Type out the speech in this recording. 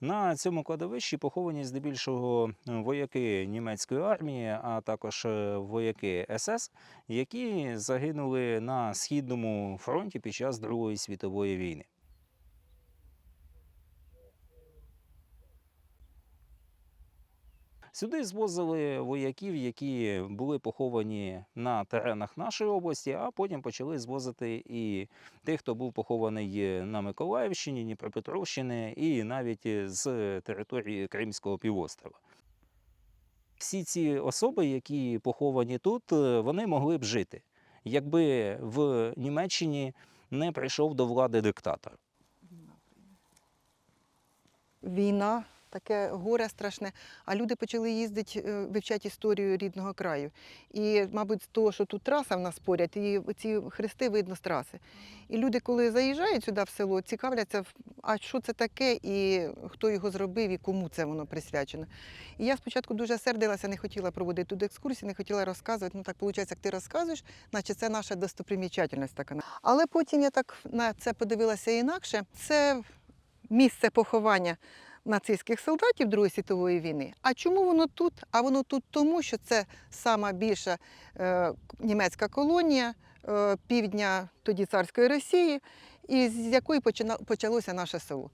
На цьому кладовищі поховані здебільшого вояки німецької армії, а також е, вояки СС, які загинули на східному фронті під час Другої світової війни. Сюди звозили вояків, які були поховані на теренах нашої області, а потім почали звозити і тих, хто був похований на Миколаївщині, Дніпропетровщини і навіть з території Кримського півострова. Всі ці особи, які поховані тут, вони могли б жити, якби в Німеччині не прийшов до влади диктатор. війна, таке горе страшне. А люди почали їздити, е, вивчати історію рідного краю. І, мабуть, з того, що тут траса в нас поряд, і ці хрести видно з траси. І люди, коли заїжджають сюди в село, цікавляться, а що це таке, і хто його зробив, і кому це воно присвячено. І я спочатку дуже сердилася, не хотіла проводити тут екскурсії, не хотіла розказувати. Ну так виходить, як ти розказуєш, наче це наша достопримічательність така. Але потім я так на це подивилася інакше. Це місце поховання нацистських солдатів Другої світової війни. А чому воно тут? А воно тут тому, що це сама більша е, німецька колонія е, півдня тоді царської Росії, і з якої почина- почалося наше село.